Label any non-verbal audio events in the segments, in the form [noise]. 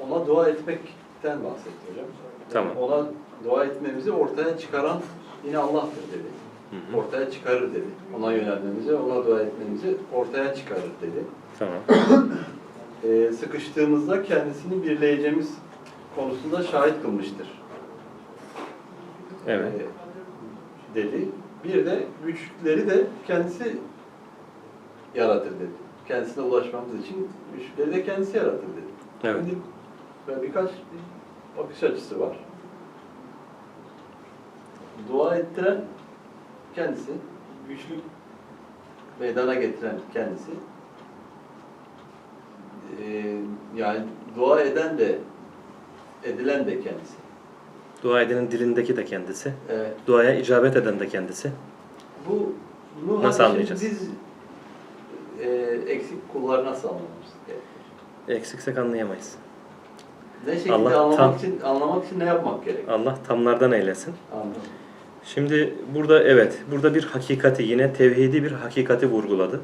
ona dua etmekten bahsetti hocam. Tamam. Ona dua etmemizi ortaya çıkaran yine Allah'tır dedi. Hı hı. Ortaya çıkarır dedi. Ona yönelmemizi, ona dua etmemizi ortaya çıkarır dedi. Tamam. Ee, sıkıştığımızda kendisini birleyeceğimiz konusunda şahit kılmıştır. Evet. Ee, dedi. Bir de güçleri de kendisi yaratır dedi. Kendisine ulaşmamız için güçleri de kendisi yaratır dedi. Evet. Şimdi böyle birkaç bir bakış açısı var. Dua ettiren kendisi, güçlük meydana getiren kendisi. Ee, yani dua eden de, edilen de kendisi. Dua edenin dilindeki de kendisi. Evet. Duaya icabet eden de kendisi. Bu bunu Nasıl hani anlayacağız? Biz e, eksik kullar nasıl anlamamız gerekiyor? Eksiksek anlayamayız. Ne şekilde Allah anlamak tam- için anlamak için ne yapmak gerek? Allah tamlardan eylesin. Anladım. Şimdi burada evet, burada bir hakikati yine tevhidi bir hakikati vurguladı.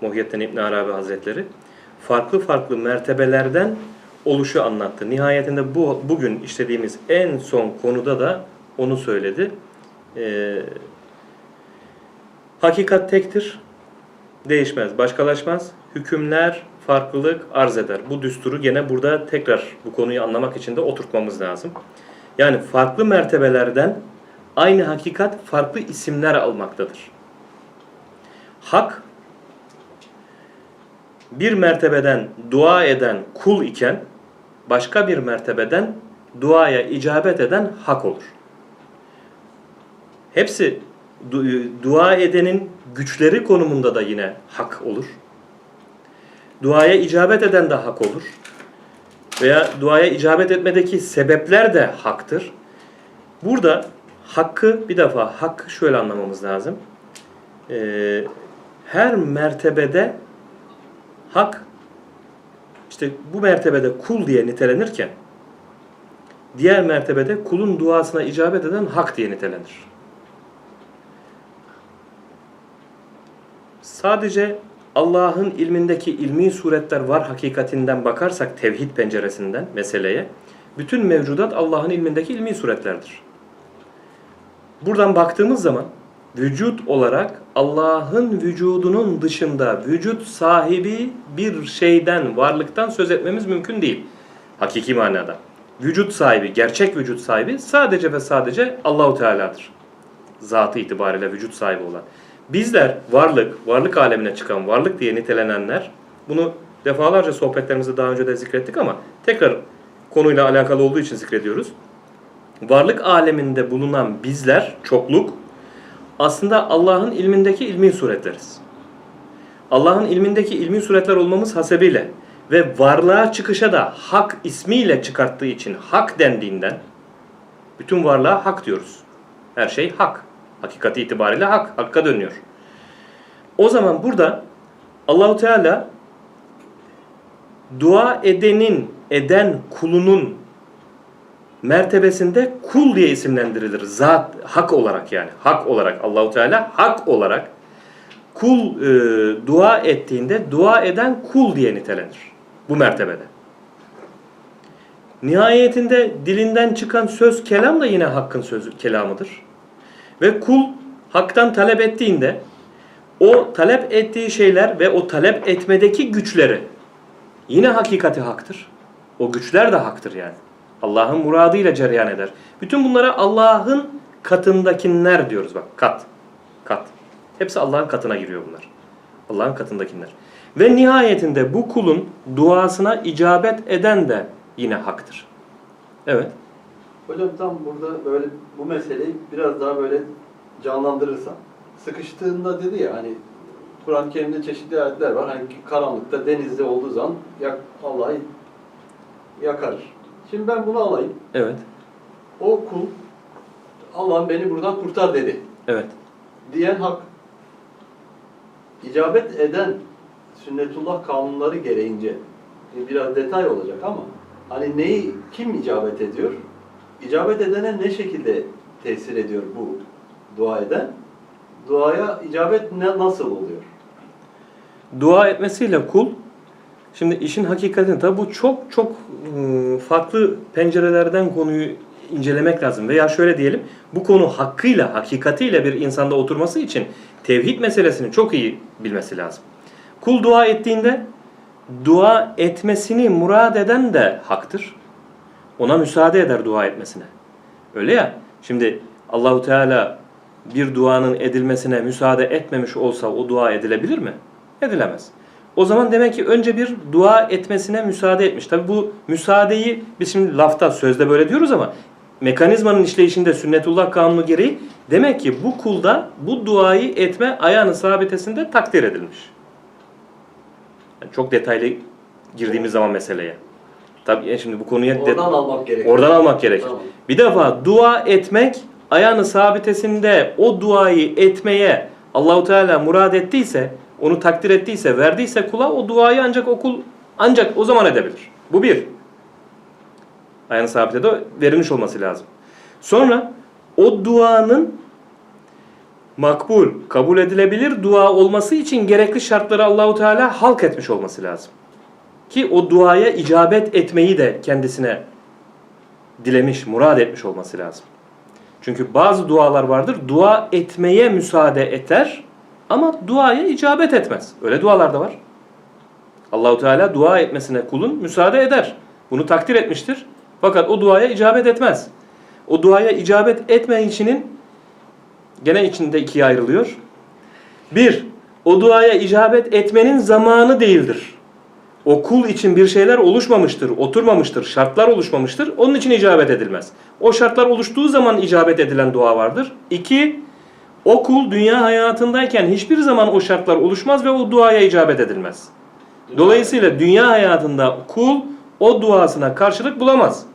Muhyiddin İbn Arabi Hazretleri. Farklı farklı mertebelerden oluşu anlattı. Nihayetinde bu bugün işlediğimiz en son konuda da onu söyledi. Ee, hakikat tektir, değişmez, başkalaşmaz. Hükümler farklılık arz eder. Bu düsturu gene burada tekrar bu konuyu anlamak için de oturtmamız lazım. Yani farklı mertebelerden aynı hakikat farklı isimler almaktadır. Hak bir mertebeden dua eden kul iken başka bir mertebeden duaya icabet eden hak olur. Hepsi du- dua edenin güçleri konumunda da yine hak olur. Duaya icabet eden de hak olur. Veya duaya icabet etmedeki sebepler de haktır. Burada hakkı bir defa hakkı şöyle anlamamız lazım. Ee, her mertebede hak işte bu mertebede kul diye nitelenirken diğer mertebede kulun duasına icabet eden hak diye nitelenir. Sadece Allah'ın ilmindeki ilmi suretler var hakikatinden bakarsak tevhid penceresinden meseleye bütün mevcudat Allah'ın ilmindeki ilmi suretlerdir. Buradan baktığımız zaman vücut olarak Allah'ın vücudunun dışında vücut sahibi bir şeyden, varlıktan söz etmemiz mümkün değil. Hakiki manada. Vücut sahibi, gerçek vücut sahibi sadece ve sadece Allahu Teala'dır. Zatı itibariyle vücut sahibi olan. Bizler varlık, varlık alemine çıkan varlık diye nitelenenler, bunu defalarca sohbetlerimizde daha önce de zikrettik ama tekrar konuyla alakalı olduğu için zikrediyoruz varlık aleminde bulunan bizler, çokluk, aslında Allah'ın ilmindeki ilmi suretleriz. Allah'ın ilmindeki ilmi suretler olmamız hasebiyle ve varlığa çıkışa da hak ismiyle çıkarttığı için hak dendiğinden bütün varlığa hak diyoruz. Her şey hak. Hakikati itibariyle hak. Hakka dönüyor. O zaman burada Allahu Teala dua edenin, eden kulunun mertebesinde kul diye isimlendirilir. Zat, hak olarak yani. Hak olarak Allahu Teala hak olarak kul e, dua ettiğinde dua eden kul diye nitelenir. Bu mertebede. Nihayetinde dilinden çıkan söz kelam da yine hakkın sözü kelamıdır. Ve kul haktan talep ettiğinde o talep ettiği şeyler ve o talep etmedeki güçleri yine hakikati haktır. O güçler de haktır yani. Allah'ın muradıyla cereyan eder. Bütün bunlara Allah'ın katındakiler diyoruz bak. Kat. Kat. Hepsi Allah'ın katına giriyor bunlar. Allah'ın katındakiler. Ve nihayetinde bu kulun duasına icabet eden de yine haktır. Evet. Hocam tam burada böyle bu meseleyi biraz daha böyle canlandırırsan. Sıkıştığında dedi ya hani Kur'an-ı Kerim'de çeşitli ayetler var. Hani karanlıkta denizde olduğu zaman yak, Allah'ı yakar. Şimdi ben bunu alayım. Evet. O kul Allah'ım beni buradan kurtar dedi. Evet. Diyen hak. İcabet eden sünnetullah kanunları gereğince biraz detay olacak ama hani neyi kim icabet ediyor? İcabet edene ne şekilde tesir ediyor bu dua eden? Duaya icabet ne, nasıl oluyor? Dua etmesiyle kul Şimdi işin hakikatini tabi bu çok çok ıı, farklı pencerelerden konuyu incelemek lazım. Veya şöyle diyelim bu konu hakkıyla, hakikatiyle bir insanda oturması için tevhid meselesini çok iyi bilmesi lazım. Kul dua ettiğinde dua etmesini murad eden de haktır. Ona müsaade eder dua etmesine. Öyle ya. Şimdi Allahu Teala bir duanın edilmesine müsaade etmemiş olsa o dua edilebilir mi? Edilemez. O zaman demek ki önce bir dua etmesine müsaade etmiş. Tabi bu müsaadeyi biz şimdi lafta sözde böyle diyoruz ama mekanizmanın işleyişinde sünnetullah kanunu gereği demek ki bu kulda bu duayı etme ayağını sabitesinde takdir edilmiş. Yani çok detaylı girdiğimiz zaman meseleye. Tabii yani şimdi bu konuya de- Oradan almak gerekiyor. oradan almak gerekir. Tamam. Bir defa dua etmek ayağını sabitesinde o duayı etmeye Allahu Teala murad ettiyse, onu takdir ettiyse, verdiyse kula o duayı ancak o kul ancak o zaman edebilir. Bu bir. Ayağını sabitede verilmiş olması lazım. Sonra o duanın makbul, kabul edilebilir dua olması için gerekli şartları Allahu Teala halk etmiş olması lazım. Ki o duaya icabet etmeyi de kendisine dilemiş, murad etmiş olması lazım. Çünkü bazı dualar vardır, dua etmeye müsaade eder ama duaya icabet etmez. Öyle dualar da var. Allahu Teala dua etmesine kulun müsaade eder. Bunu takdir etmiştir. Fakat o duaya icabet etmez. O duaya icabet etme içinin gene içinde ikiye ayrılıyor. Bir, o duaya icabet etmenin zamanı değildir. O kul için bir şeyler oluşmamıştır, oturmamıştır, şartlar oluşmamıştır. Onun için icabet edilmez. O şartlar oluştuğu zaman icabet edilen dua vardır. İki, o kul dünya hayatındayken hiçbir zaman o şartlar oluşmaz ve o duaya icabet edilmez. Dolayısıyla dünya hayatında kul o duasına karşılık bulamaz.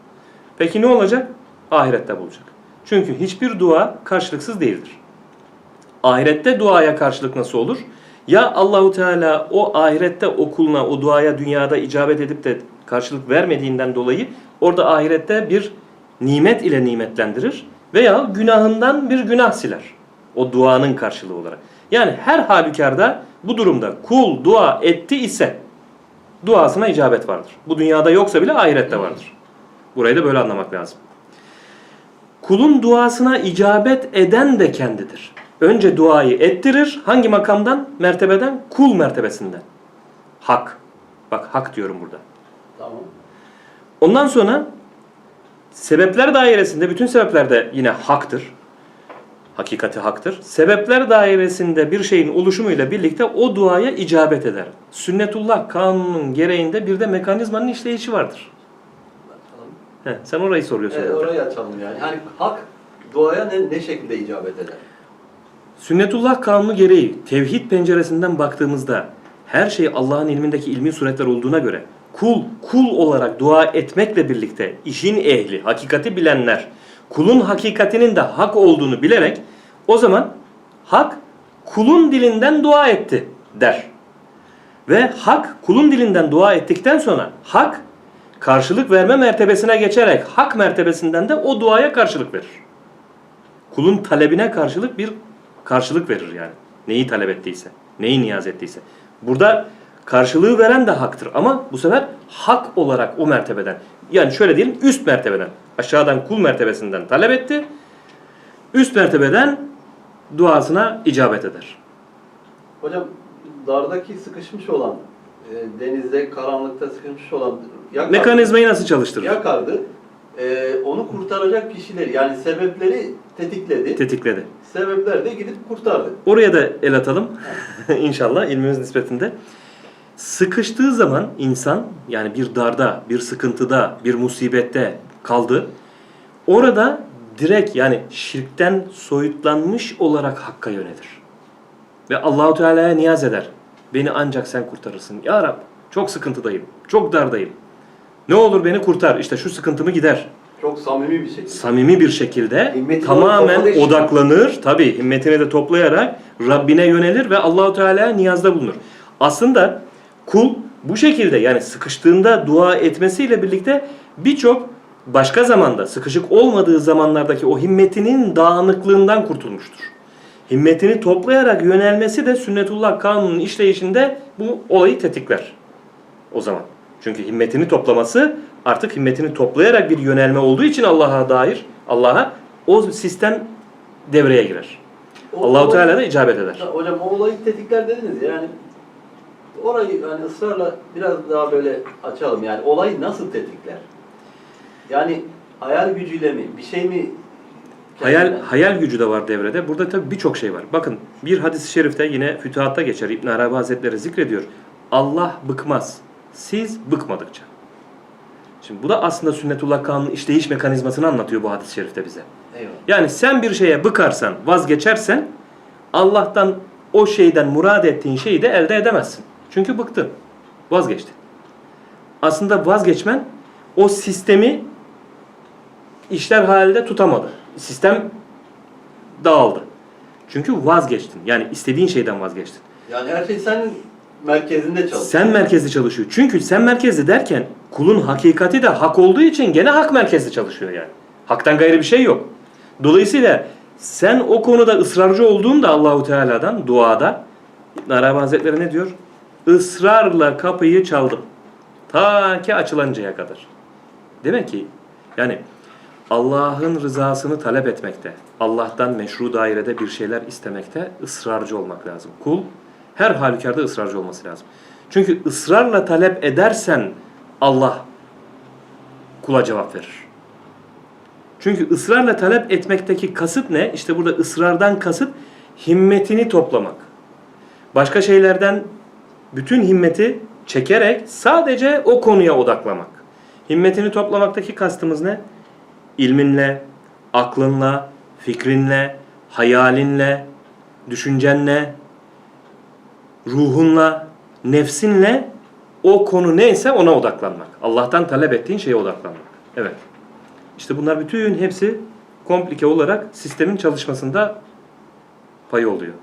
Peki ne olacak? Ahirette bulacak. Çünkü hiçbir dua karşılıksız değildir. Ahirette duaya karşılık nasıl olur? Ya Allahu Teala o ahirette o kuluna o duaya dünyada icabet edip de karşılık vermediğinden dolayı orada ahirette bir nimet ile nimetlendirir veya günahından bir günah siler. O duanın karşılığı olarak. Yani her halükarda bu durumda kul dua etti ise duasına icabet vardır. Bu dünyada yoksa bile ahirette vardır. Burayı da böyle anlamak lazım. Kulun duasına icabet eden de kendidir. Önce duayı ettirir. Hangi makamdan? Mertebeden? Kul mertebesinden. Hak. Bak hak diyorum burada. Tamam. Ondan sonra sebepler dairesinde, bütün sebepler de yine haktır. Hakikati haktır. Sebepler dairesinde bir şeyin oluşumuyla birlikte o duaya icabet eder. Sünnetullah kanunun gereğinde bir de mekanizmanın işleyişi vardır. He, sen orayı soruyorsun. Evet, orayı açalım yani. Hani hak duaya ne, ne şekilde icabet eder? Sünnetullah kanunu gereği tevhid penceresinden baktığımızda her şey Allah'ın ilmindeki ilmi suretler olduğuna göre kul kul olarak dua etmekle birlikte işin ehli, hakikati bilenler kulun hakikatinin de hak olduğunu bilerek o zaman hak kulun dilinden dua etti der. Ve hak kulun dilinden dua ettikten sonra hak karşılık verme mertebesine geçerek hak mertebesinden de o duaya karşılık verir kulun talebine karşılık bir karşılık verir yani. Neyi talep ettiyse, neyi niyaz ettiyse. Burada karşılığı veren de haktır ama bu sefer hak olarak o mertebeden yani şöyle diyelim üst mertebeden aşağıdan kul mertebesinden talep etti. Üst mertebeden duasına icabet eder. Hocam dardaki sıkışmış olan, e, denizde karanlıkta sıkışmış olan yakardı. Mekanizmayı nasıl çalıştırır? yakardı. E, onu kurtaracak kişileri yani sebepleri tetikledi. Tetikledi. Sebepler de gidip kurtardı. Oraya da el atalım [laughs] inşallah ilmimiz nispetinde. Sıkıştığı zaman insan yani bir darda, bir sıkıntıda, bir musibette kaldı. Orada direkt yani şirkten soyutlanmış olarak Hakk'a yönelir. Ve Allahu Teala'ya niyaz eder. Beni ancak sen kurtarırsın. Ya Rab çok sıkıntıdayım, çok dardayım. Ne olur beni kurtar. İşte şu sıkıntımı gider Çok samimi bir şekilde. samimi bir şekilde Himmetini tamamen topladığı odaklanır. Tabi himmetini de toplayarak Rabbine yönelir ve Allahu Teala'ya niyazda bulunur. Aslında kul bu şekilde yani sıkıştığında dua etmesiyle birlikte birçok başka zamanda sıkışık olmadığı zamanlardaki o himmetinin dağınıklığından kurtulmuştur. Himmetini toplayarak yönelmesi de sünnetullah kanunun işleyişinde bu olayı tetikler. o zaman. Çünkü himmetini toplaması artık himmetini toplayarak bir yönelme olduğu için Allah'a dair Allah'a o sistem devreye girer. O- Allahu Teala da icabet eder. Ya Hocam o olayı tetikler dediniz ya, yani orayı hani ısrarla biraz daha böyle açalım yani olayı nasıl tetikler? Yani hayal gücüyle mi? Bir şey mi? Hayal, hayal gücü de var devrede. Burada tabii birçok şey var. Bakın bir hadis-i şerifte yine Fütuhat'ta geçer. İbn Arabi Hazretleri zikrediyor. Allah bıkmaz. Siz bıkmadıkça. Şimdi bu da aslında sünnetullah kanunun işleyiş mekanizmasını anlatıyor bu hadis-i şerifte bize. Eyvallah. Yani sen bir şeye bıkarsan, vazgeçersen Allah'tan o şeyden murad ettiğin şeyi de elde edemezsin. Çünkü bıktın. Vazgeçtin. Aslında vazgeçmen o sistemi işler halinde tutamadı. Sistem dağıldı. Çünkü vazgeçtin. Yani istediğin şeyden vazgeçtin. Yani her şey senin merkezinde çalışıyor. Sen merkezli çalışıyor. Çünkü sen merkezli derken kulun hakikati de hak olduğu için gene hak merkezli çalışıyor yani. Haktan gayrı bir şey yok. Dolayısıyla sen o konuda ısrarcı olduğunda Allahu Teala'dan duada İbn Arabi Hazretleri ne diyor? Israrla kapıyı çaldım. Ta ki açılıncaya kadar. Demek ki yani Allah'ın rızasını talep etmekte, Allah'tan meşru dairede bir şeyler istemekte ısrarcı olmak lazım. Kul her halükarda ısrarcı olması lazım. Çünkü ısrarla talep edersen Allah kula cevap verir. Çünkü ısrarla talep etmekteki kasıt ne? İşte burada ısrardan kasıt himmetini toplamak. Başka şeylerden bütün himmeti çekerek sadece o konuya odaklamak. Himmetini toplamaktaki kastımız ne? İlminle, aklınla, fikrinle, hayalinle, düşüncenle, ruhunla, nefsinle o konu neyse ona odaklanmak. Allah'tan talep ettiğin şeye odaklanmak. Evet. İşte bunlar bütün hepsi komplike olarak sistemin çalışmasında payı oluyor.